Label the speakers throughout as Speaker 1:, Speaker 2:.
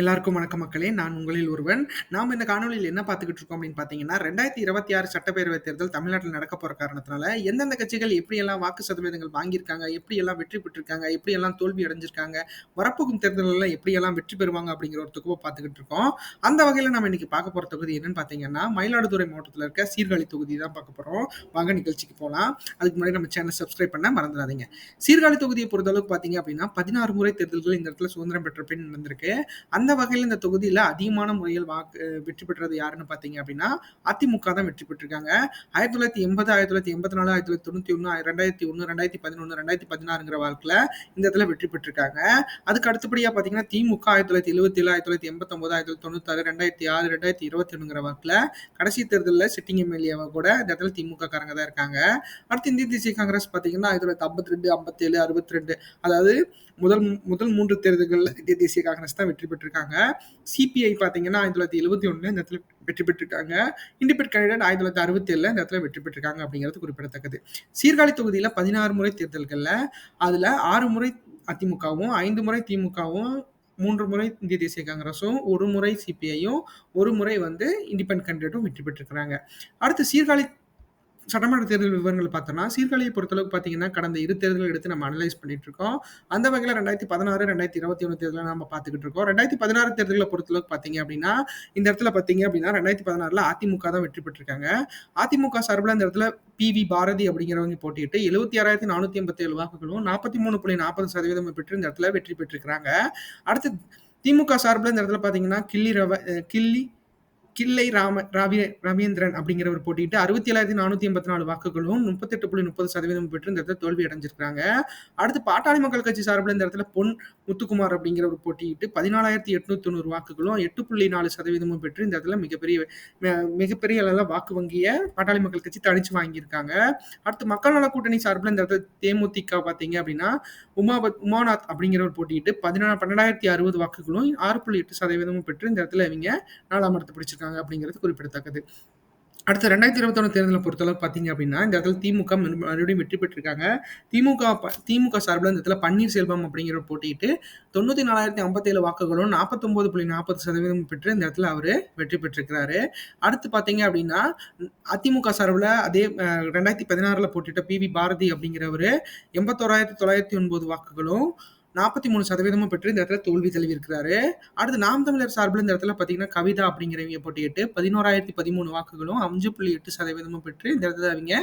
Speaker 1: எல்லாருக்கும் வணக்க மக்களே. நான் உங்களில் ஒருவன். நாம் இந்த காணொலியில் என்ன பார்த்துக்கிட்டு இருக்கோம் அப்படின்னு பார்த்தீங்கன்னா ரெண்டாயிரத்தி இருபத்தி ஆறு சட்டப்பேரவை தேர்தல் தமிழ்நாட்டில் நடக்க போகிற காரணத்தினால எந்தெந்த கட்சிகள் எப்படியெல்லாம் வாக்கு சதவீதங்கள் வாங்கியிருக்காங்க எப்படியெல்லாம் வெற்றி பெற்றிருக்காங்க எப்படியெல்லாம் தோல்வி அடைஞ்சிருக்காங்க வரப்போகும் தேர்தலில் எப்படியெல்லாம் வெற்றி பெறுவாங்க அப்படிங்கிற ஒரு தொகுப்பை பார்த்துக்கிட்டு இருக்கோம். அந்த வகையில் நம்ம இன்னைக்கு பார்க்க போகிற தொகுதி என்னன்னு பார்த்தீங்கன்னா மயிலாடுதுறை மாவட்டத்தில் இருக்க சீர்காழி தொகுதி தான் பார்க்க போகிறோம் வாங்க நிகழ்ச்சிக்கு போகலாம். அதுக்கு முன்னாடி நம்ம சேனல் சப்ஸ்கிரைப் பண்ண மறந்துடாதீங்க. சீர்காழி தொகுதியை பொறுத்தளவுக்கு பார்த்தீங்க அப்படின்னா பதினாறு முறை தேர்தல்கள் இந்த இடத்துல சுதந்திரம் பெற்ற பின் நடந்திருக்கு. அந்த வகையில் இந்த தொகுதியில் அதிகமான முறையில் வாக்கு வெற்றி பெற்றது யாருன்னு பார்த்தீங்க அப்படின்னா அதிமுக தான் வெற்றி பெற்றிருக்காங்க. ஆயிரத்தி தொள்ளாயிரத்தி எண்பது ஆயிரத்தி தொள்ளாயிரத்தி எண்பத்தி நாலு ஆயிரத்தி தொள்ளாயிரத்தி தொண்ணூற்றி ஒன்று ரெண்டாயிரத்தி ஒன்று ரெண்டாயிரத்தி பதினொன்று ரெண்டாயிரத்தி பதினாறுங்கிற வாழ்க்கையில் இந்த இடத்துல வெற்றி பெற்றிருக்காங்க. அதுக்கு அடுத்தபடியாக பார்த்தீங்கன்னா திமுக ஆயிரத்தி தொள்ளாயிரத்தி எழுபத்தி ஏழு ஆயிரத்தி தொள்ளாயிரத்தி எண்பத்தொம்போது ஆயிரத்தி தொள்ளாயிரத்தி தொண்ணூத்தாறு ரெண்டாயிரத்தி ஆறு ரெண்டாயிரத்தி இருபத்தி ஒன்றுங்கிற வாக்கில் கடைசி தேர்தலில் சிட்டிங் எம்எல்ஏவை கூட இந்த இடத்துல திமுக காரங்க தான் இருக்காங்க. அடுத்து இந்திய தேசிய காங்கிரஸ் பார்த்தீங்கன்னா ஆயிரத்தி தொள்ளாயிரத்தி ஐம்பத்தி ரெண்டு ஐம்பத்தேழு அறுபத்தி ரெண்டு அதாவது முதல் முதல் மூன்று தேர்தல்களில் இந்திய தேசிய காங்கிரஸ் தான் வெற்றி பெற்றிருக்காங்க. சிபிஐ பார்த்தீங்கன்னா ஆயிரத்தி தொள்ளாயிரத்தி எழுபத்தி ஒன்று இந்த இடத்துல வெற்றி பெற்றிருக்காங்க. இண்டிபெண்ட் கேண்டிடேட் ஆயிரத்தி தொள்ளாயிரத்தி அறுபத்தி ஏழில் இந்த இடத்துல வெற்றி பெற்றிருக்காங்க அப்படிங்கிறது குறிப்பிடத்தக்கது. சீர்காழி தொகுதியில் பதினாறு முறை தேர்தல்களில் அதில் ஆறு முறை அதிமுகவும் ஐந்து முறை திமுகவும் மூன்று முறை இந்திய தேசிய காங்கிரஸும் ஒரு முறை சிபிஐயும் ஒரு முறை வந்து இண்டிபெண்ட் கேண்டிடேட்டும் வெற்றி பெற்றிருக்கிறாங்க. அடுத்து சீர்காழி சட்டமன்ற தேர்தல் விவரங்கள் பார்த்தோம்னா சீர்காழியை பொறுத்தளவுக்கு பார்த்தீங்கன்னா கடந்த இரு தேர்தல்கள் எடுத்து நம்ம அனலைஸ் பண்ணிட்டு இருக்கோம் அந்த வகையில் ரெண்டாயிரத்தி பதினாறு ரெண்டாயிரத்தி இருபத்தி ஒன்று தேர்தலை நம்ம பார்த்துக்கிட்டு இருக்கோம் ரெண்டாயிரத்தி பதினாறு தேர்தலை பொறுத்தளவுக்கு பார்த்தீங்க அப்படின்னா இந்த இடத்துல பார்த்தீங்க அப்படின்னா ரெண்டாயிரத்தி பதினாறில் அதிமுக தான் வெற்றி பெற்றிருக்காங்க. அதிமுக சார்பில் இந்த இடத்துல பி வி பாரதி அப்படிங்கிறவங்க போட்டிட்டு எழுபத்தி ஆறாயிரத்தி நானூற்றி ஐம்பத்தி ஏழு வாக்குகளும் நாற்பத்தி மூணு புள்ளி நாற்பது சதவீதம் பெற்று இந்த இடத்துல வெற்றி பெற்றிருக்கிறாங்க. அடுத்து திமுக சார்பில் இந்த இடத்துல பார்த்தீங்கன்னா கிள்ளி ரவ கிள்ளி கிள்ளை ராம ராவி ரவீந்திரன் அப்படிங்கிறவர் போட்டிட்டு அறுபத்தி ஏழாயிரத்தி நானூற்றி எண்பத்தி நாலு வாக்குகளும் முப்பத்தெட்டு புள்ளி முப்பது சதவீதம் பெற்று இந்த இடத்துல தோல்வி அடைஞ்சிருக்காங்க அடுத்து பாட்டாளி மக்கள் கட்சி சார்பில் இந்த இடத்துல பொன் முத்துக்குமார் அப்படிங்கிறவர் போட்டியிட்டு பதினாலாயிரத்தி எட்நூத்தி தொண்ணூறு வாக்குகளும் எட்டு புள்ளி நாலு சதவீதமும் பெற்று இந்த இடத்துல மிகப்பெரிய மிகப்பெரிய அளவில் வாக்கு வங்கியை பாட்டாளி மக்கள் கட்சி தனிச்சு வாங்கியிருக்காங்க. அடுத்து மக்கள் நல கூட்டணி சார்பில் இந்த இடத்துல தேமுதிக பார்த்தீங்க அப்படின்னா உமாபத் உமாநாத் அப்படிங்கிறவர் போட்டியிட்டு பதினா பன்னெண்டாயிரத்தி அறுபது வாக்குகளும் ஆறு புள்ளி எட்டு சதவீதமும் பெற்று இந்த இடத்துல இவங்க நாலாம் இடத்தை பிடிச்சிருக்காங்க. இருக்காங்க அப்படிங்கிறது குறிப்பிடத்தக்கது. அடுத்த ரெண்டாயிரத்தி இருபத்தொன்னு தேர்தலை பொறுத்தளவு பார்த்தீங்க அப்படின்னா இந்த இடத்துல திமுக மறுபடியும் வெற்றி பெற்றிருக்காங்க. திமுக திமுக சார்பில் இந்த இடத்துல பன்னீர்செல்வம் அப்படிங்கிற போட்டிட்டு தொண்ணூற்றி நாலாயிரத்தி ஐம்பத்தேழு வாக்குகளும் நாற்பத்தொம்போது புள்ளி நாற்பது சதவீதம் பெற்று இந்த இடத்துல அவர் வெற்றி பெற்றிருக்கிறாரு. அடுத்து பார்த்தீங்க அப்படின்னா அதிமுக சார்பில் அதே ரெண்டாயிரத்தி பதினாறில் போட்டிட்ட பி வி பாரதி அப்படிங்கிறவர் எண்பத்தோராயிரத்தி தொள்ளாயிரத்தி ஒன்பது வாக்குகளும் நாற்பத்தி மூணு சதவீதமும் பெற்று இந்த இடத்துல தோல்வி தழுவிருக்கிறாரு அடுத்து நாம் தமிழர் சார்பில் இந்த இடத்துல பார்த்தீங்கன்னா கவிதா அப்படிங்கிறவங்க போட்டியிட்டு பதினோராயிரத்தி பதிமூணு வாக்குகளும் அஞ்சு புள்ளி எட்டு சதவீதமும் பெற்று இந்த இடத்துல அவங்க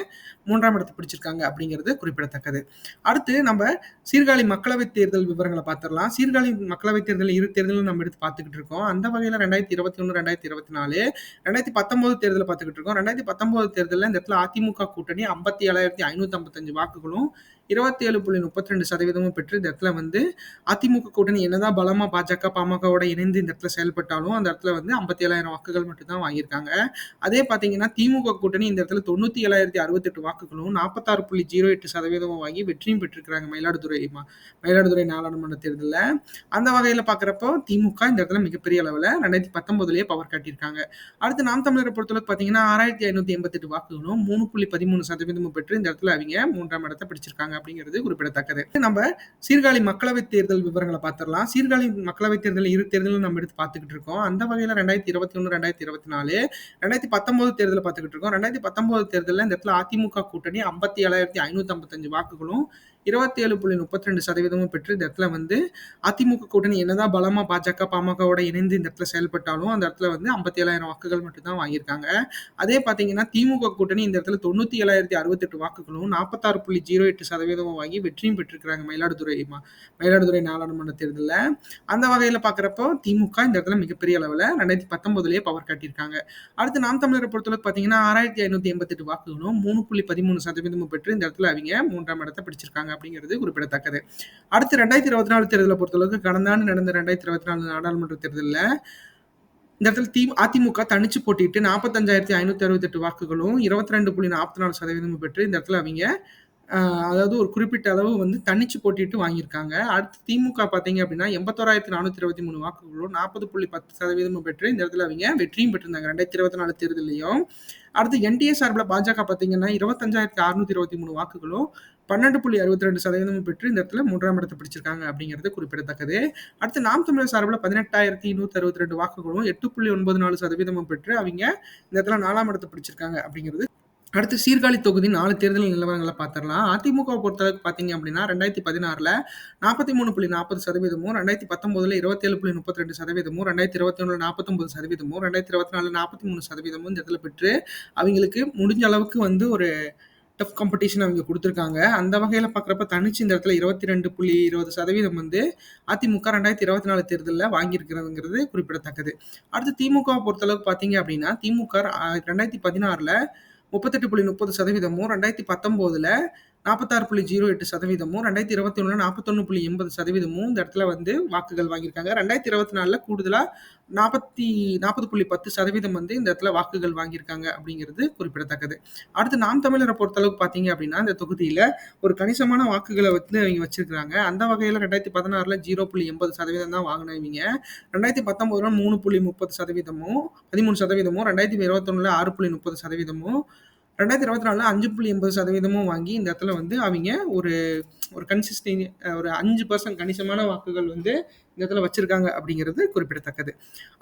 Speaker 1: மூன்றாம் இடத்தை பிடிச்சிருக்காங்க அப்படிங்கிறது குறிப்பிடத்தக்கது. அடுத்து நம்ம சீர்காழி மக்களவைத் தேர்தல் விவரங்களை பார்த்துடலாம். சீர்காழி மக்களவைத் தேர்தல் இரு தேர்தலும் நம்ம எடுத்து பார்த்துக்கிட்டு இருக்கோம். அந்த வகையில் ரெண்டாயிரத்தி இருபத்தி ஒன்று ரெண்டாயிரத்தி இருபத்தி நாலு ரெண்டாயிரத்தி பத்தொன்பது தேர்தலை பார்த்துக்கிட்டு இருக்கோம். ரெண்டாயிரத்தி பத்தொன்பது தேர்தலில் இந்த இடத்துல அதிமுக கூட்டணி ஐம்பத்தி ஏழாயிரத்தி ஐநூற்றி ஐம்பத்தஞ்சு வாக்குகளும் இருபத்தி ஏழு புள்ளி முப்பத்தி ரெண்டு சதவீதமும் பெற்று இந்த இடத்துல வந்து அதிமுக கூட்டணி என்னதான் பலமா பாஜக பாமகவோட இணைந்து இந்த இடத்துல செயல்பட்டாலும் அந்த இடத்துல வந்து ஐம்பத்தி ஏழாயிரம் வாக்குகள் மட்டும் தான் வாங்கியிருக்காங்க. அதே பார்த்தீங்கன்னா திமுக கூட்டணி இந்த இடத்துல தொண்ணூத்தி ஏழாயிரத்தி அறுபத்தெட்டு வாக்குகளும் நாற்பத்தாறு புள்ளி ஜீரோ எட்டு சதவீதமும் வாங்கி வெற்றியும் பெற்றிருக்கிறாங்க மயிலாடுதுறை மயிலாடுதுறை நாடாளுமன்ற தேர்தலில். அந்த வகையில் பார்க்குறப்போ திமுக இந்த இடத்துல மிகப்பெரிய அளவில் ரெண்டாயிரத்தி பத்தொன்பதுலேயே பவர் காட்டியிருக்காங்க. அடுத்து நாம் தமிழரை பொறுத்தளவுக்கு பார்த்தீங்கன்னா ஆறாயிரத்தி ஐநூற்றி எண்பத்தெட்டு வாக்குகளும் மூணு புள்ளி பதிமூணு சதவீதமும் பெற்று இந்த இடத்துல அவங்க மூன்றாம் இடத்தை பிடிச்சிருக்காங்க. அப்படிங்கிறது குறிப்பிடத்தக்கது. நம்ம சீர்காழி மக்களவை தேர்தல் விவரங்களை பார்த்துடலாம். சீர்காழி மக்களவை தேர்தல் இரு தேர்தலும் நம்ம எடுத்து பார்த்துக்கிட்டு இருக்கோம். அந்த வகையில் ரெண்டாயிரத்தி இருபத்தி ஒன்று ரெண்டாயிரத்தி இருபத்தி நாலு ரெண்டாயிரத்தி பத்தொன்பது தேர்தலை பார்த்துக்கிட்டு இருக்கோம். ரெண்டாயிரத்தி பத்தொன்பது தேர்தலில் இந்த இடத்துல அதிமுக கூட்டணி ஐம்பத்தி ஏழாயிரத்தி ஐநூற்றி ஐம்பத்தஞ்சு வாக்குகளும் இருபத்தி ஏழு புள்ளி முப்பத்தி ரெண்டு சதவீதமும் பெற்று இந்த இடத்துல வந்து அதிமுக கூட்டணி என்னதான் பலமா பாஜக பாமகவோட இணைந்து இந்த இடத்துல செயல்பட்டாலும் அந்த இடத்துல வந்து ஐம்பத்தி ஏழாயிரம் வாக்குகள் மட்டும்தான் வாங்கியிருக்காங்க. அதே பார்த்தீங்கன்னா திமுக கூட்டணி இந்த இடத்துல தொண்ணூத்தி ஏழாயிரத்தி அறுபத்தெட்டு வாக்குகளும் நாற்பத்தாறு புள்ளி ஜீரோ எட்டு சதவீதமும் வாங்கி வெற்றியும் பெற்றிருக்கிறாங்க மயிலாடுதுறை மயிலாடுதுறை நாடாளுமன்ற தேர்தலில். அந்த வகையில் பார்க்குறப்போ திமுக இந்த இடத்துல மிகப்பெரிய அளவில் ரெண்டாயிரத்தி பத்தொன்பதுலேயே பவர் காட்டியிருக்காங்க. அடுத்து நாம் தமிழரை பொறுத்தளவுக்கு பார்த்தீங்கன்னா ஆறாயிரத்தி ஐநூற்றி எண்பத்தெட்டு வாக்குகளும் மூணு புள்ளி பதிமூணு சதவீதமும் பெற்று இந்த இடத்துல அவங்க மூன்றாம் இடத்தை பிடிச்சிருக்காங்க. அப்படிங்கிறது குறிப்பிடத்தக்கது. அடுத்து ரெண்டாயிரத்தி இருபத்தி நாலு தேர்தலை பொறுத்தளவுக்கு கடந்த ஆண்டு நடந்த ரெண்டாயிரத்தி இருபத்தி நாலு நாடாளுமன்ற தேர்தலில் இந்த இடத்துல தி அதிமுக தனிச்சு போட்டிட்டு நாற்பத்தஞ்சாயிரத்தி ஐநூத்தி அறுபத்தெட்டு வாக்குகளும் இருபத்தி ரெண்டு புள்ளி நாற்பத்தி நாலு சதவீதமும் பெற்று இந்த இடத்துல அவங்க அதாவது ஒரு குறிப்பிட்ட அளவு வந்து தனிச்சு போட்டிட்டு வாங்கியிருக்காங்க. அடுத்து திமுக பார்த்தீங்க அப்படின்னா எண்பத்தோராயிரத்தி நானூற்றி இருபத்தி மூணு வாக்குகளும் நாற்பது புள்ளி பத்து சதவீதமும் பெற்று இந்த இடத்துல அவங்க வெற்றியும் பெற்றிருந்தாங்க ரெண்டாயிரத்தி இருபத்தி நாலு தேர்தலையும் அடுத்து என்டிஏ சார்பில் பாஜக பார்த்தீங்கன்னா இருபத்தஞ்சாயிரத்தி அறுநூத்தி இருபத்தி மூணு வாக்குகளும் பன்னெண்டு புள்ளி அறுபத்தி ரெண்டு சதவீதமும் பெற்று இந்த இடத்துல மூன்றாம் இடத்தை பிடிச்சிருக்காங்க அப்படிங்கிறது குறிப்பிடத்தக்கது. அடுத்து நாம் தமிழர் சார்பில் பதினெட்டாயிரத்தி நூற்றி அறுபத்தி ரெண்டு வாக்குகளும் எட்டு புள்ளி ஒன்பது நாலு சதவீதமும் பெற்று அவங்க இந்த இடத்துல நாலாம் இடத்தை பிடிச்சிருக்காங்க அப்படிங்கிறது அடுத்து சீர்காழி தொகுதி நாலு தேர்தல் நிலவரங்களை பார்த்துடலாம். அதிமுக பொறுத்தளவுக்கு பார்த்தீங்க அப்படின்னா ரெண்டாயிரத்தி பதினாறில் நாற்பத்தி மூணு புள்ளி நாற்பது சதவீதமும் ரெண்டாயிரத்தி பத்தொம்போதில் இருபத்தேழு புள்ளி முப்பத்தி ரெண்டு சதவீதமும் ரெண்டாயிரத்தி இருபத்தி ஒன்றில் நாற்பத்தொம்பது சதவீதமும் ரெண்டாயிரத்தி இருபத்தி நாலு நாற்பத்தி மூணு சதவீதமும் இந்த இடத்துல பெற்று அவங்களுக்கு முடிஞ்ச அளவுக்கு வந்து ஒரு டஃப் காம்படிஷன் அவங்க கொடுத்துருக்காங்க. அந்த வகையில் பார்க்குறப்ப தனிச்சு இந்த இடத்துல இருபத்தி ரெண்டு புள்ளி இருபது சதவீதம் வந்து அதிமுக ரெண்டாயிரத்தி இருபத்தி நாலு தேர்தலில் வாங்கியிருக்கிறதுங்கிறது குறிப்பிடத்தக்கது. அடுத்து திமுக பொறுத்தளவுக்கு பார்த்தீங்க அப்படின்னா திமுக ரெண்டாயிரத்தி பதினாறில் முப்பத்தெட்டு புள்ளி முப்பது சதவீதமும் ரெண்டாயிரத்தி பத்தொம்போதில் நாற்பத்தாறு புள்ளி ஜீரோ எட்டு சதவீதமும் ரெண்டாயிரத்தி இருபத்தி ஒன்றில் நாற்பத்தொன்று புள்ளி எண்பது சதவீதமும் இந்த இடத்துல வந்து வாக்குகள் வாங்கியிருக்காங்க. ரெண்டாயிரத்தி இருபத்தி நாலில் கூடுதலாக நாற்பத்தி நாற்பது புள்ளி பத்து சதவீதம் வந்து இந்த இடத்துல வாக்குகள் வாங்கியிருக்காங்க அப்படிங்கிறது குறிப்பிடத்தக்கது. அடுத்து நாம் தமிழரை பொறுத்தளவுக்கு பார்த்தீங்க அப்படின்னா இந்த தொகுதியில் ஒரு கணிசமான வாக்குகளை வந்து அவங்க வச்சிருக்கிறாங்க. அந்த வகையில் ரெண்டாயிரத்தி பதினாறில் ஜீரோ புள்ளி எண்பது சதவீதம் தான் வாங்கினவங்க. ரெண்டாயிரத்தி பத்தொம்போதுல மூணு புள்ளி முப்பது சதவீதமும் பதிமூணு சதவீதமும் ரெண்டாயிரத்தி இருபத்தொன்னில் ஆறு புள்ளி முப்பது சதவீதமும் ரெண்டாயிரத்தி இருபத்தி நாலில் அஞ்சு புள்ளி எண்பது சதவீதமும் வாங்கி இந்த இடத்துல வந்து அவங்க ஒரு ஒரு கன்சிஸ்டிங் ஒரு அஞ்சு பர்சன்ட் கணிசமான வாக்குகள் வந்து இந்த இடத்துல வச்சிருக்காங்க அப்படிங்கிறது குறிப்பிடத்தக்கது.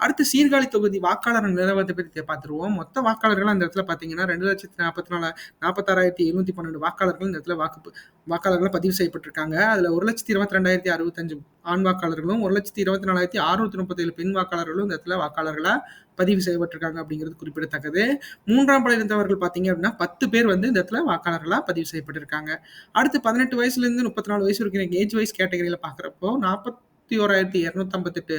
Speaker 1: அடுத்து சீர்காழி தொகுதி வாக்காளர் நிலவரத்தை பற்றி பார்த்துருவோம். மொத்த வாக்காளர்கள் அந்த இடத்துல பார்த்தீங்கன்னா 2,44 46,712 வாக்காளர்கள் இந்த இடத்துல வாக்கு வாக்காளர்களாக பதிவு செய்யப்பட்டிருக்காங்க. அதில் ஒரு லட்சத்தி இருபத்தி ரெண்டாயிரத்தி அறுபத்தஞ்சு ஆண் வாக்காளர்களும், 1,24,637 பெண் வாக்காளர்களும் இந்த இடத்துல வாக்காளர்களாக பதிவு செய்யப்பட்டிருக்காங்க அப்படிங்கிறது குறிப்பிடத்தக்கது. 3ஆம் படையில இருந்தவர்கள் பார்த்தீங்க அப்படின்னா 10 பேர் வந்து இந்த இடத்துல வாக்காளர்களாக பதிவு செய்யப்பட்டிருக்காங்க. அடுத்து 18 வயசுலேருந்து 34 வயசு வரைக்கும் ஏஜ் வைஸ் கேட்டகரியில் பார்க்குறப்போ முப்பத்தி ஓராயிரத்தி இரநூத்தம்பத்தெட்டு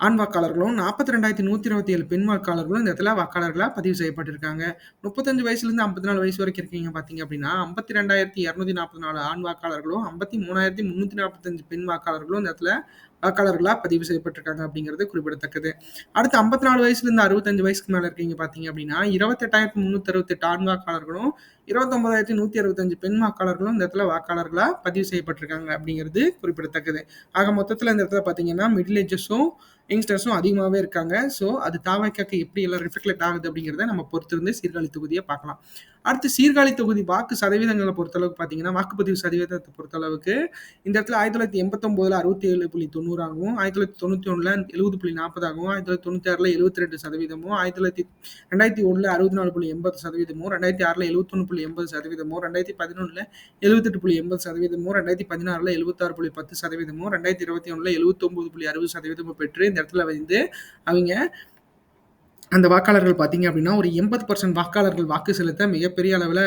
Speaker 1: ஆண் வாக்காளர்களும் நாற்பத்தி ரெண்டாயிரத்தி நூற்றி இருபத்தி ஏழு பெண் வாக்காளர்களும் இந்த இடத்துல வாக்காளர்களாக பதிவு செய்யப்பட்டிருக்காங்க. முப்பத்தஞ்சு வயசுலேருந்து ஐம்பத்தி நாலு வயசு வரைக்கும் இருக்கீங்க பார்த்தீங்க அப்படின்னா ஐம்பத்தி ரெண்டாயிரத்தி இரநூத்தி நாற்பத்தி நாலு ஆண் வாக்காளர்களும் ஐம்பத்தி மூணாயிரத்தி முந்நூற்றி நாற்பத்தஞ்சு பெண் வாக்காளர்களும் இந்த இடத்துல வாக்காளர்களாக பதிவு செய்யப்பட்டிருக்காங்க அப்படிங்கிறது குறிப்பிடத்தக்கது. அடுத்து 54 வயசுலேருந்து 65 வயசுக்கு மேலே இருக்கீங்க பார்த்தீங்க அப்படின்னா 28,368 ஆண் வாக்காளர்களும், 29,165 பெண் வாக்காளர்களும் இந்த இடத்துல வாக்காளர்களாக பதிவு செய்யப்பட்டிருக்காங்க அப்படிங்கிறது குறிப்பிடத்தக்கது. ஆக மொத்தத்தில் இந்த இடத்துல பார்த்தீங்கன்னா மிடில் ஏஜஸும், யங்ஸ்டர்ஸும் அதிகமாகவே இருக்காங்க. ஸோ அது தாவேக்காக்கு எப்படி எல்லாம் ரிஃப்ளெக்ட் ஆகுது அப்படிங்கிறத நம்ம பொறுத்திருந்து சீர்காழி தொகுதியை பார்க்கலாம். அடுத்து சீர்காழி தொகுதி வாக்கு சதவீதங்களை பொறுத்தளவுக்கு பார்த்தீங்கன்னா, வாக்குப்பதிவு சதவீதத்தை பொறுத்தளவுக்கு இந்த இடத்துல ஆயிரத்தி தொள்ளாயிரத்தி எண்பத்தொம்போதில் அறுபத்தி ஏழு புள்ளி தொண்ணூணு தொண்ணூறாகவும் ஆயிரத்தி தொள்ளாயிரத்தி தொண்ணூற்றி ஒன்றில் எழுபது புள்ளி நாற்பதாகவும் ஆயிரத்தி தொள்ளாயிரத்தி தொண்ணூற்றி ஆறில் எழுபத்தி ரெண்டு சதவீதமும் ஆயிரத்தி தொள்ளாயிரத்தி ரெண்டாயிரத்தி ஒன்றில் அறுபத்தி நாலு புள்ளி எண்பது சதவீதமும் ரெண்டாயிரத்தி ஆறில் எழுபத்தொன்று புள்ளி எண்பது சதவீதமும் ரெண்டாயிரத்தி பதினொன்றில் எழுபத்தெட்டு புள்ளி எண்பது சதவீதமும் ரெண்டாயிரத்தி பதினாறில் எழுபத்தாறு புள்ளி பத்து சதவீதமும் ரெண்டாயிரத்தி இருபத்தி ஒன்றில் எழுபத்தொம்பது புள்ளி அறுபது சதவீதமும் பெற்று இந்த இடத்துல வந்து அவங்க அந்த வாக்காளர்கள் பார்த்தீங்க அப்படின்னா ஒரு எண்பது பர்சன்ட் வாக்காளர்கள் வாக்கு செலுத்த மிகப்பெரிய அளவில்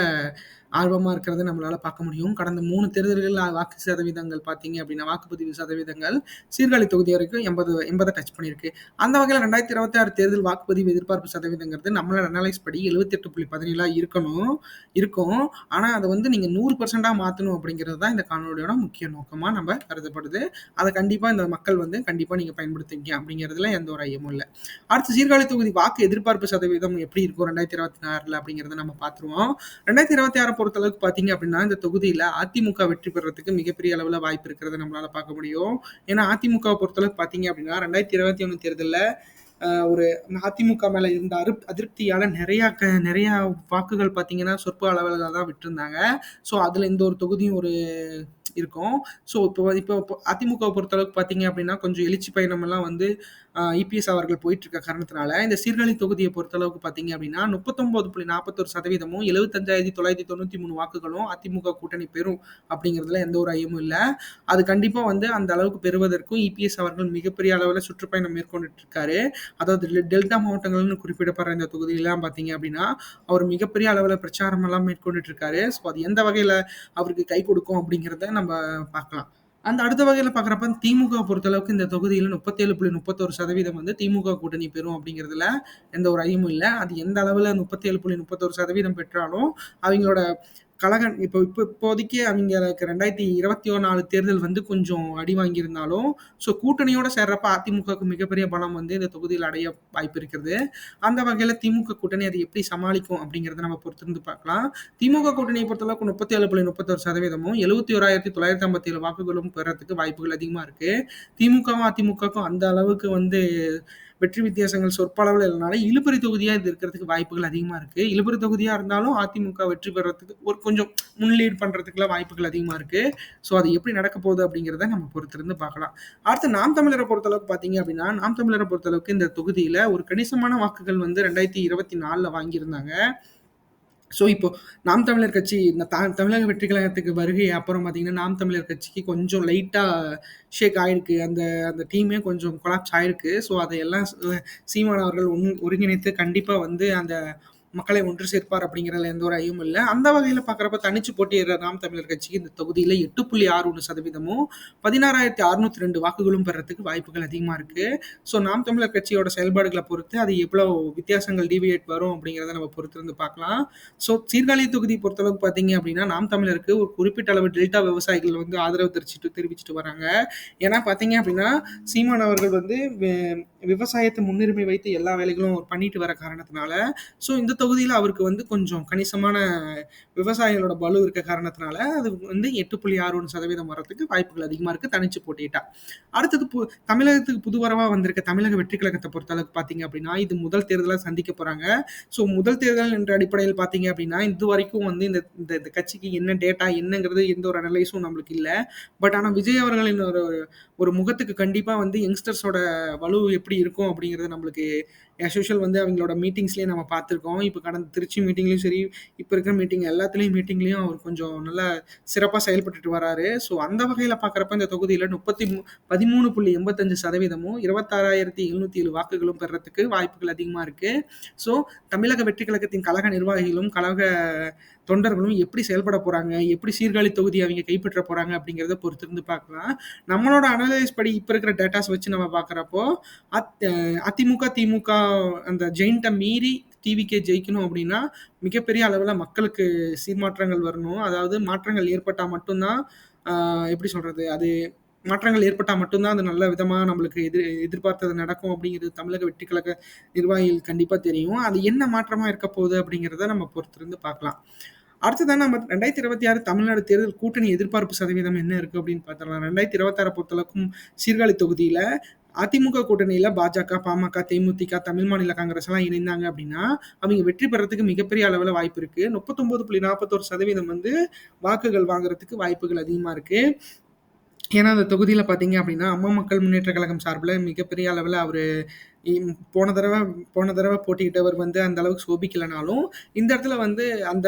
Speaker 1: ஆர்வமா இருக்கிறத நம்மளால பார்க்க முடியும். கடந்த மூணு தேர்தல்களில் வாக்கு சதவீதங்கள் பார்த்தீங்க அப்படின்னா, வாக்குப்பதிவு சதவீதங்கள் சீர்காழி தொகுதி வரைக்கும் 80 80 டச் பண்ணியிருக்கு. அந்த வகையில் ரெண்டாயிரத்தி இருபத்தி ஆறு தேர்தல் வாக்குப்பதிவு எதிர்பார்ப்பு சதவீதங்கிறது நம்மளோட அனலைஸ் படி 78.17ஆ இருக்கணும் இருக்கும். ஆனா அதை வந்து நீங்க 100%ஆ மாத்தணும் அப்படிங்கிறது தான் இந்த காணொலியோட முக்கிய நோக்கமா நம்ம கருதப்படுது. அதை கண்டிப்பா இந்த மக்கள் வந்து கண்டிப்பா நீங்க பயன்படுத்திக்கங்க அப்படிங்கிறதுல எந்த ஒரு ஐயமும் இல்லை அடுத்து சீர்காழி தொகுதி வாக்கு எதிர்பார்ப்பு சதவீதம் எப்படி இருக்கும் 2026ல அப்படிங்கிறத நம்ம பார்த்துருவோம். 2026 பொறுத்தளவுக்கு பார்த்தீங்க அப்படின்னா, இந்த தொகுதியில் அதிமுக வெற்றி பெறதுக்கு மிகப்பெரிய அளவில் வாய்ப்பு இருக்கிறத நம்மளால் பார்க்க முடியும். ஏன்னா அதிமுகவை பொறுத்தளவுக்கு பார்த்தீங்க அப்படின்னா ரெண்டாயிரத்தி இருபத்தி ஒன்று தேர்தலில் ஒரு அதிமுக மேலே இருந்த அருப் அதிருப்தியால் நிறையா க நிறையா வாக்குகள் பார்த்தீங்கன்னா, சொற்ப அளவில் தான் விட்டிருந்தாங்க. ஸோ அதில் இந்த ஒரு தொகுதியும் ஒரு இருக்கும். ஸோ இப்போ இப்போ அதிமுக பொறுத்தளவுக்கு பார்த்தீங்க அப்படின்னா, கொஞ்சம் எழுச்சி பயணமெல்லாம் வந்து இபிஎஸ் அவர்கள் போயிட்டு இருக்க காரணத்தினால, இந்த சீர்காழி தொகுதியை பொறுத்தளவுக்கு பார்த்தீங்க அப்படின்னா முப்பத்தொம்போது புள்ளி நாற்பத்தொரு சதவீதமும் எழுபத்தஞ்சாயிரத்தி தொள்ளாயிரத்தி தொண்ணூற்றி மூணு வாக்குகளும் அதிமுக கூட்டணி பெறும் அப்படிங்கிறதுல எந்த ஒரு ஐயமும் இல்லை அது கண்டிப்பாக வந்து அந்த அளவுக்கு பெறுவதற்கும் இபிஎஸ் அவர்கள் மிகப்பெரிய அளவில் சுற்றுப்பயணம் மேற்கொண்டுட்டு இருக்காரு. அதாவது டெல் டெல்டா மாவட்டங்கள்னு குறிப்பிடப்படுற இந்த தொகுதியிலாம் பார்த்தீங்க அப்படின்னா, அவர் மிகப்பெரிய அளவில் பிரச்சாரம் எல்லாம் மேற்கொண்டுட்டு இருக்காரு. ஸோ அது எந்த வகையில் அவருக்கு கை கொடுக்கும் அப்படிங்கிறத நம்ம பார்க்கலாம். அந்த அடுத்த வகையில பார்க்குறப்ப திமுக பொறுத்தளவுக்கு இந்த தொகுதியில 37.31% வந்து திமுக கூட்டணி பெறும் அப்படிங்கிறதுல எந்த ஒரு ஐயமும் இல்லை அது எந்த அளவுல 37.31% பெற்றாலும், அவங்களோட கழகம் இப்போ இப்போ இப்போதைக்கு அவங்களுக்கு ரெண்டாயிரத்தி இருபத்தி நாலு தேர்தல் வந்து கொஞ்சம் அடி வாங்கியிருந்தாலும் ஸோ கூட்டணியோட சேர்றப்ப அதிமுகவுக்கு மிகப்பெரிய பலம் வந்து இந்த தொகுதியில் அடைய வாய்ப்பு இருக்கிறது. அந்த வகையில் திமுக கூட்டணி அதை எப்படி சமாளிக்கும் அப்படிங்கிறத நம்ம பொறுத்திருந்து பார்க்கலாம். திமுக கூட்டணியை பொறுத்தளவுக்கு முப்பத்தி ஏழு புள்ளி முப்பத்தொரு சதவீதமும் எழுபத்தி ஓராயிரத்தி தொள்ளாயிரத்தி ஐம்பத்தி ஏழு வாக்குகளும் பெறத்துக்கு வாய்ப்புகள் அதிகமாக இருக்கு. திமுகவும் அதிமுகவுக்கும் அந்த அளவுக்கு வந்து வெற்றி வித்தியாசங்கள் சொற்பளவில் இல்லைனால இழுபறி தொகுதியாக இது இருக்கிறதுக்கு வாய்ப்புகள் அதிகமாக இருக்குது இழுபறி தொகுதியாக இருந்தாலும் அதிமுக வெற்றி பெறத்துக்கு ஒரு கொஞ்சம் முன்லீட் பண்ணுறதுக்குலாம் வாய்ப்புகள் அதிகமாக இருக்குது ஸோ அது எப்படி நடக்க போகுது அப்படிங்கிறத நம்ம பொறுத்திருந்து பார்க்கலாம். அடுத்து நாம் தமிழரை பொறுத்தளவுக்கு பார்த்தீங்க அப்படின்னா நாம் தமிழரை பொறுத்தளவுக்கு இந்த தொகுதியில் ஒரு கணிசமான வாக்குகள் வந்து ரெண்டாயிரத்தி இருபத்தி நாலில் வாங்கியிருந்தாங்க. ஸோ இப்போ நாம் தமிழர் கட்சி இந்த த தமிழக வெற்றி கழகத்துக்கு வருகை அப்புறம் பார்த்தீங்கன்னா நாம் தமிழர் கட்சிக்கு கொஞ்சம் லைட்டாக ஷேக் ஆயிருக்கு. அந்த அந்த டீமே கொஞ்சம் கொலாப்ஸ் ஆயிருக்கு. ஸோ அதையெல்லாம் சீமான் அவர்கள் ஒருங்கிணைத்து கண்டிப்பாக வந்து அந்த மக்களை ஒன்று சேர்ப்பார் அப்படிங்கிறதுல எந்த ஒரு ஐயும் இல்லை. அந்த வகையில் பார்க்குறப்ப தனிச்சு போட்டியிடுற நாம் தமிழர் கட்சிக்கு இந்த தொகுதியில் எட்டு புள்ளி ஆறு ஒன்று சதவீதமும் பதினாறாயிரத்தி அறுநூத்தி ரெண்டு வாக்குகளும் பெறத்துக்கு வாய்ப்புகள் அதிகமாக இருக்குது ஸோ நாம் தமிழர் கட்சியோட செயல்பாடுகளை பொறுத்து அது எவ்வளோ வித்தியாசங்கள் டிவியேட் வரும் அப்படிங்கிறத நம்ம பொறுத்திருந்து பார்க்கலாம் ஸோ சீர்காழி தொகுதி பொறுத்தளவுக்கு பார்த்தீங்க அப்படின்னா நாம் தமிழருக்கு ஒரு குறிப்பிட்ட அளவு டெல்டா விவசாயிகள் வந்து ஆதரவு தெரிவிச்சுட்டு தெரிவிச்சுட்டு வராங்க. ஏன்னா பார்த்தீங்க அப்படின்னா சீமான் அவர்கள் வந்து விவசாயத்தை முன்னுரிமை வைத்து எல்லா வேலைகளும் பண்ணிட்டு வர காரணத்தினால. ஸோ இந்த தொகுதியில் அவருக்கு வந்து கொஞ்சம் கணிசமான விவசாயிகளோட பலு இருக்க காரணத்தினால அது வந்து எட்டு புள்ளி ஆறு ஒன்று சதவீதம் வரதுக்கு வாய்ப்புகள் அதிகமாக இருக்குது தனிச்சு போட்டிட்டா. அடுத்தது பு தமிழகத்துக்கு புதுவரவாக வந்திருக்க தமிழக வெற்றி கழகத்தை பொறுத்தளவுக்கு பார்த்தீங்க அப்படின்னா இது முதல் தேர்தலாக சந்திக்க போகிறாங்க ஸோ முதல் தேர்தல் என்ற அடிப்படையில் பார்த்தீங்க அப்படின்னா இது வரைக்கும் வந்து இந்த இந்த கட்சிக்கு என்ன டேட்டா என்னங்கிறது எந்த ஒரு அனலைஸும் நம்மளுக்கு இல்லை. பட் ஆனால் விஜய் அவர்களின் ஒரு ஒரு முகத்துக்கு கண்டிப்பாக வந்து யங்ஸ்டர்ஸோட வலு எப்படி இருக்கும் அப்படிங்கிறது நம்மளுக்கு ஆஸ் யூஷுவல் வந்து அவங்களோட மீட்டிங்ஸ்லேயே நம்ம பார்த்துருக்கோம் இப்போ கடந்த திருச்சி மீட்டிங்லேயும் சரி இப்போ இருக்கிற மீட்டிங் எல்லாத்துலேயும் மீட்டிங்லேயும் அவர் கொஞ்சம் நல்லா சிறப்பாக செயல்பட்டுட்டு வராரு. ஸோ அந்த வகையில் பார்க்குறப்ப இந்த தொகுதியில் முப்பத்தி பதிமூணு புள்ளி எண்பத்தஞ்சு சதவீதமும் இருபத்தாறாயிரத்தி எழுநூற்றி ஏழு வாக்குகளும் பெறத்துக்கு வாய்ப்புகள் அதிகமாக இருக்குது ஸோ தமிழக வெற்றி கழகத்தின் கழக நிர்வாகிகளும் கழக தொண்டர்களும் எப்படி செயல்பட போகிறாங்க எப்படி சீர்காழி தொகுதி அவங்க கைப்பற்ற போகிறாங்க அப்படிங்கிறத பொறுத்திருந்து பார்க்கலாம் நம்மளோட அனலைஸ் படி இப்போ இருக்கிற டேட்டாஸ் வச்சு நம்ம பார்க்குறப்போ அத் அதிமுக திமுக அந்த ஜெயின்ட்டை மீறி டிவிக்கே ஜெயிக்கணும் அப்படின்னா மிகப்பெரிய அளவில் மக்களுக்கு சீர்மாற்றங்கள் வரணும். அதாவது மாற்றங்கள் ஏற்பட்டால் மட்டும்தான் எப்படி சொல்கிறது அது மாற்றங்கள் ஏற்பட்டால் மட்டும்தான் அது நல்ல விதமாக நம்மளுக்கு எதிர் எதிர்பார்த்தது நடக்கும் அப்படிங்கிறது தமிழக வெற்றி கழக நிர்வாகிகள் கண்டிப்பாக தெரியும். அது என்ன மாற்றமாக இருக்க போகுது அப்படிங்கிறத நம்ம பொறுத்திருந்து பார்க்கலாம். அடுத்ததான் நம்ம ரெண்டாயிரத்தி இருபத்தி ஆறு தமிழ்நாடு தேர்தல் கூட்டணி எதிர்பார்ப்பு சதவீதம் என்ன இருக்குது அப்படின்னு பார்த்தோம்னா ரெண்டாயிரத்தி இருபத்தாறு பொறுத்தளவுக்கும் சீர்காழி தொகுதியில் அதிமுக கூட்டணியில பாஜக பாமக தேமுதிக தமிழ் மாநில காங்கிரஸ் எல்லாம் இணைந்தாங்க அப்படின்னா அவங்க வெற்றி பெறத்துக்கு மிகப்பெரிய அளவில் வாய்ப்பு இருக்கு. முப்பத்தொன்பது புள்ளி நாற்பத்தோரு சதவீதம் வந்து வாக்குகள் வாங்குறதுக்கு வாய்ப்புகள் அதிகமா இருக்கு. ஏன்னா அந்த தொகுதியில் பார்த்தீங்க அப்படின்னா அம்மா மக்கள் முன்னேற்ற கழகம் சார்பில் மிகப்பெரிய அளவில் அவர் போன தடவை போன தடவை போட்டியிட்டவர் வந்து அந்த அளவுக்கு சோபிக்கலைனாலும் இந்த இடத்துல வந்து அந்த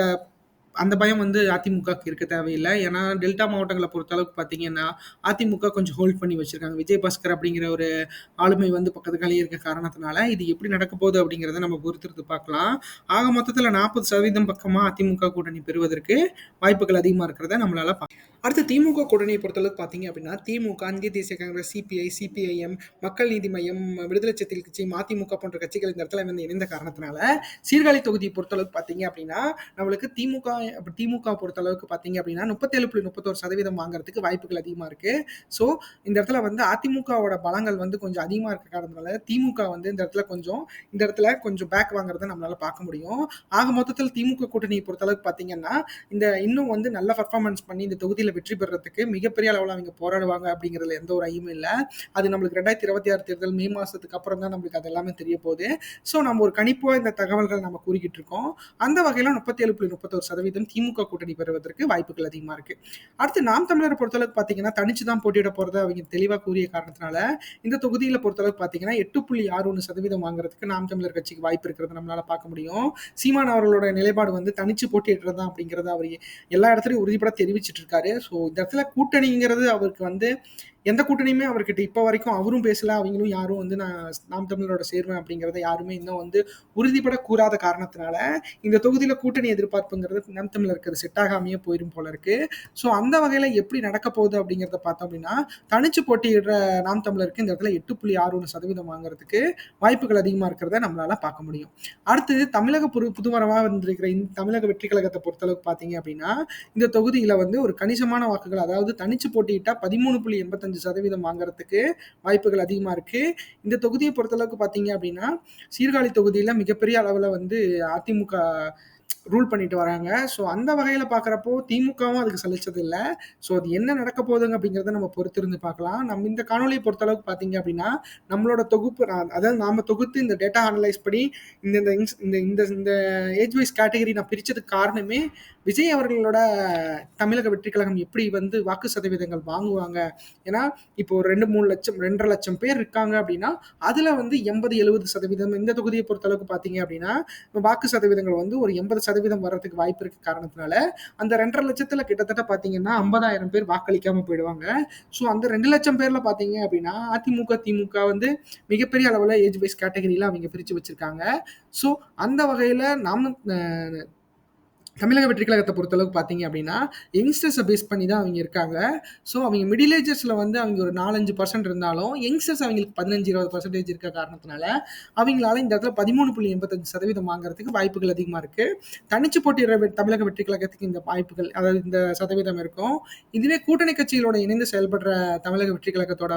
Speaker 1: அந்த பயம் வந்து அதிமுகவுக்கு இருக்க தேவையில்லை. ஏன்னா டெல்டா மாவட்டங்களை பொறுத்த அளவுக்கு பார்த்தீங்கன்னா அதிமுக கொஞ்சம் ஹோல்ட் பண்ணி வச்சிருக்காங்க. விஜய் பாஸ்கர் அப்படிங்கிற ஒரு ஆளுமை வந்து பக்கத்துக்காலே இருக்க காரணத்தினால இது எப்படி நடக்க போகுது அப்படிங்கிறத நம்ம பொறுத்திருந்து பார்க்கலாம். ஆக மொத்தத்தில் நாற்பது சதவீதம் பக்கமாக அதிமுக கூட்டணி பெறுவதற்கு வாய்ப்புகள் அதிகமாக இருக்கிறத நம்மளால பார்க்கலாம் அடுத்து திமுக கூட்டணியை பொறுத்தளவுக்கு பார்த்தீங்க அப்படின்னா திமுக இந்திய தேசிய காங்கிரஸ் சிபிஐ சிபிஐஎம் மக்கள் நீதி மையம் விடுதலை சிறுத்தைகள் கட்சி மதிமுக போன்ற கட்சிகள் இந்த இடத்துல வந்து இணைந்த காரணத்தினால சீர்காழி தொகுதியை பொறுத்தளவுக்கு பார்த்தீங்க அப்படின்னா நம்மளுக்கு திமுக இப்போ திமுக பொறுத்த அளவுக்கு பார்த்தீங்க அப்படின்னா முப்பத்தேழு புள்ளி முப்பத்தோரு சதவீதம் வாங்குறதுக்கு வாய்ப்புகள் அதிகமாக இருக்கு. ஸோ இந்த இடத்துல வந்து அதிமுகவோட பலங்கள் வந்து கொஞ்சம் அதிகமாக இருக்க காரணத்தினால திமுக வந்து இந்த இடத்துல கொஞ்சம் இந்த இடத்துல கொஞ்சம் பேக் வாங்குறத நம்மளால பார்க்க முடியும். ஆக மொத்தத்தில் திமுக கூட்டணியை பொறுத்தளவுக்கு பார்த்தீங்கன்னா இந்த இன்னும் வந்து நல்ல பர்ஃபார்மன்ஸ் பண்ணி இந்த தொகுதியில் வெற்றி பெறத்துக்கு மிகப்பெரிய அளவில் அவங்க போராடுவாங்க அப்படிங்கிறதுல எந்த ஒரு ஐயமும் இல்லை. அது நம்மளுக்கு ரெண்டாயிரத்தி இருபத்தி ஆறு தேர்தல் மே மாதத்துக்கு அப்புறம் தான் நம்மளுக்கு அது எல்லாமே தெரிய போகுது. ஸோ நம்ம ஒரு கணிப்பாக இந்த தகவல்கள் நம்ம கூறிக்கிட்டு இருக்கோம். அந்த வகையில் முப்பத்தேழு புள்ளி முப்பத்தோரு சதவீதம் திமுக கூட்டணி பெறுவதற்கு வாய்ப்புகள் அதிகமாக இருக்கு. அடுத்து நாம் தமிழரை பொறுத்தளவுக்கு பார்த்தீங்கன்னா தனிச்சு தான் போட்டியிட போகிறத அவங்க தெளிவாக கூறிய காரணத்தினால இந்த தொகுதியில் பொறுத்தளவுக்கு பார்த்தீங்கன்னா எட்டு புள்ளி ஆறு ஒன்று சதவீதம் வாங்குறதுக்கு நாம் தமிழர் கட்சிக்கு வாய்ப்பு இருக்கிறது நம்மளால பார்க்க முடியும். சீமான் அவர்களோட நிலைப்பாடு வந்து தனிச்சு போட்டியிடுறது தான் அப்படிங்கிறத அவர் எல்லா இடத்துலையும் உறுதிப்பட தெரிவிச்சிட்டு இருக்காரு. ஸோ இந்த இடத்துல கூட்டணிங்கிறது அவருக்கு வந்து எந்த கூட்டணியுமே அவர்கிட்ட இப்போ வரைக்கும் அவரும் பேசல அவங்களும் யாரும் வந்து நான் நாம் தமிழரோட சேர்வேன் அப்படிங்கிறத யாருமே இன்னும் வந்து உறுதிப்பட கூறாத காரணத்தினால இந்த தொகுதியில் கூட்டணி எதிர்பார்ப்புங்கிறது நாம் தமிழருக்கு அது செட் ஆகாமையே போயிடும் போல இருக்கு. ஸோ அந்த வகையில் எப்படி நடக்க போகுது அப்படிங்கிறத பார்த்தோம் அப்படின்னா தனிச்சு போட்டியிடுற நாம் தமிழருக்கு இந்த இடத்துல எட்டு புள்ளி ஆறு ஒன்று சதவீதம் வாங்குறதுக்கு வாய்ப்புகள் அதிகமாக இருக்கிறத நம்மளால பார்க்க முடியும். அடுத்தது தமிழக புது புதுமரமாக வந்திருக்கிற இந்த தமிழக வெற்றி கழகத்தை பொறுத்தளவுக்கு பார்த்தீங்க அப்படின்னா இந்த தொகுதியில் வந்து ஒரு கணிசமான வாக்குகள் அதாவது தனிச்சு போட்டியிட்டால் பதிமூணு புள்ளி எண்பத்தஞ்சு சதவீதம் வாங்குறதுக்கு வாய்ப்புகள் அதிகமாக இருக்கு. இந்த தொகுதியை பொறுத்தளவுக்கு பார்த்தீங்க அப்படின்னா சீர்காழி தொகுதியில் மிகப்பெரிய அளவில் வந்து அதிமுக ரூல் பண்ணிட்டு வராங்க. ஸோ அந்த வகையில் பார்க்குறப்போ திமுகவும் அதுக்கு சலிச்சது இல்லை ஸோ அது என்ன நடக்க போகுதுங்க அப்படிங்கிறத நம்ம பொறுத்திருந்து பார்க்கலாம். நம்ம இந்த காணொலியை பொறுத்தளவுக்கு பார்த்தீங்க அப்படின்னா நம்மளோட தொகுப்பு அதாவது நாம தொகுத்து இந்த டேட்டா அனலைஸ் படி இந்த இந்த இந்த இந்த இந்த ஏஜ் வைஸ் கேட்டகரி நான் பிரித்ததுக்கு காரணமே விஜய் அவர்களோட தமிழக வெற்றி கழகம் எப்படி வந்து வாக்கு சதவீதங்கள் வாங்குவாங்க? ஏன்னா இப்போ ஒரு ரெண்டு மூணு லட்சம் ரெண்டரை லட்சம் பேர் இருக்காங்க அப்படின்னா அதில் வந்து எண்பது எழுபது சதவீதம் இந்த தொகுதியை பொறுத்தளவுக்கு பார்த்தீங்க அப்படின்னா வாக்கு சதவீதங்கள் வந்து ஒரு எண்பது சதவீதம் வர்றதுக்கு வாய்ப்பு இருக்க காரணத்தினால அந்த ரெண்டரை லட்சத்துல கிட்டத்தட்ட பாத்தீங்கன்னா ஐம்பதாயிரம் பேர் வாக்களிக்காம போயிடுவாங்க. ஸோ அந்த ரெண்டு லட்சம் பேர்ல பாத்தீங்க அப்படின்னா அதிமுக திமுக வந்து மிகப்பெரிய அளவில் ஏஜ் வைஸ் கேட்டகரியில அவங்க பிரிச்சு வச்சிருக்காங்க. ஸோ அந்த வகையில நாம தமிழக வெற்றி கழகத்தை பொறுத்தளவுக்கு பார்த்தீங்க அப்படின்னா யங்ஸ்டர்ஸை பேஸ் பண்ணி தான் அவங்க இருக்காங்க. ஸோ அவங்க மிடில் ஏஜஸில் வந்து அவங்க ஒரு நாலஞ்சு பர்சன்ட் இருந்தாலும் யங்ஸ்டர்ஸ் அவங்களுக்கு பதினஞ்சு இருபது பர்சன்டேஜ் இருக்க காரணத்தினால அவங்களால இந்த இடத்துல பதிமூணு புள்ளி எண்பத்தஞ்சு சதவீதம் வாங்குறதுக்கு வாய்ப்புகள் அதிகமாக இருக்குது தனிச்சு போட்டியிடுற தமிழக வெற்றி கழகத்துக்கு இந்த வாய்ப்புகள் அதாவது இந்த சதவீதம் இருக்கும். இதுவே கூட்டணி கட்சிகளோட இணைந்து செயல்படுற தமிழக வெற்றி கழகத்தோட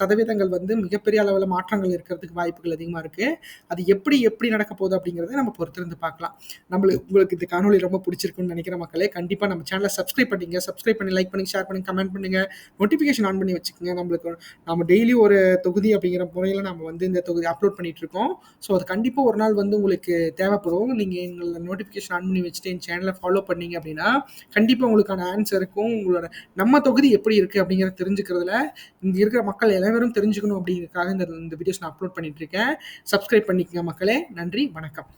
Speaker 1: சதவீதங்கள் வந்து மிகப்பெரிய அளவில் மாற்றங்கள் இருக்கிறதுக்கு வாய்ப்புகள் அதிகமாக இருக்குது அது எப்படி எப்படி நடக்க போகுது அப்படிங்கிறத நம்ம பொறுத்திருந்து பார்க்கலாம். நம்மளுக்கு உங்களுக்கு இந்த காணொலி ரொம்ப பிடிச்சிருக்குன்னு நினைக்கிற மக்களே கண்டிப்பாக நம்ம சேனலை சப்ஸ்கிரைப் பண்ணிங்க சப்ஸ்கிரைப் பண்ணி லைக் பண்ணி ஷேர் பண்ணி கமெண்ட் பண்ணுங்க. நோட்டிஃபிகேஷன் ஆன் பண்ணி வச்சுக்கோங்க. நம்மளுக்கு நம்ம டெய்லி ஒரு தொகுதி அப்படிங்கிற முறையில் நம்ம வந்து இந்த தொகுதி அப்லோட் பண்ணிட்டு இருக்கோம். ஸோ அது கண்டிப்பாக ஒரு நாள் வந்து உங்களுக்கு தேவைப்படும். நீங்கள் எங்களை நோட்டிஃபிகேஷன் ஆன் பண்ணி வச்சுட்டு என் சேனலை ஃபாலோ பண்ணீங்க அப்படின்னா கண்டிப்பாக உங்களுக்கான ஆன்சருக்கும் உங்களோட நம்ம தொகுதி எப்படி இருக்குது அப்படிங்கிறத தெரிஞ்சுக்கிறதுல இங்கே இருக்கிற மக்கள் எல்லாரும் தெரிஞ்சுக்கணும் அப்படிங்கிறதுக்காக இந்த இந்த வீடியோஸ் நான் அப்லோட் பண்ணிட்டு இருக்கேன். சப்ஸ்கிரைப் பண்ணிக்கங்க மக்களே. நன்றி வணக்கம்.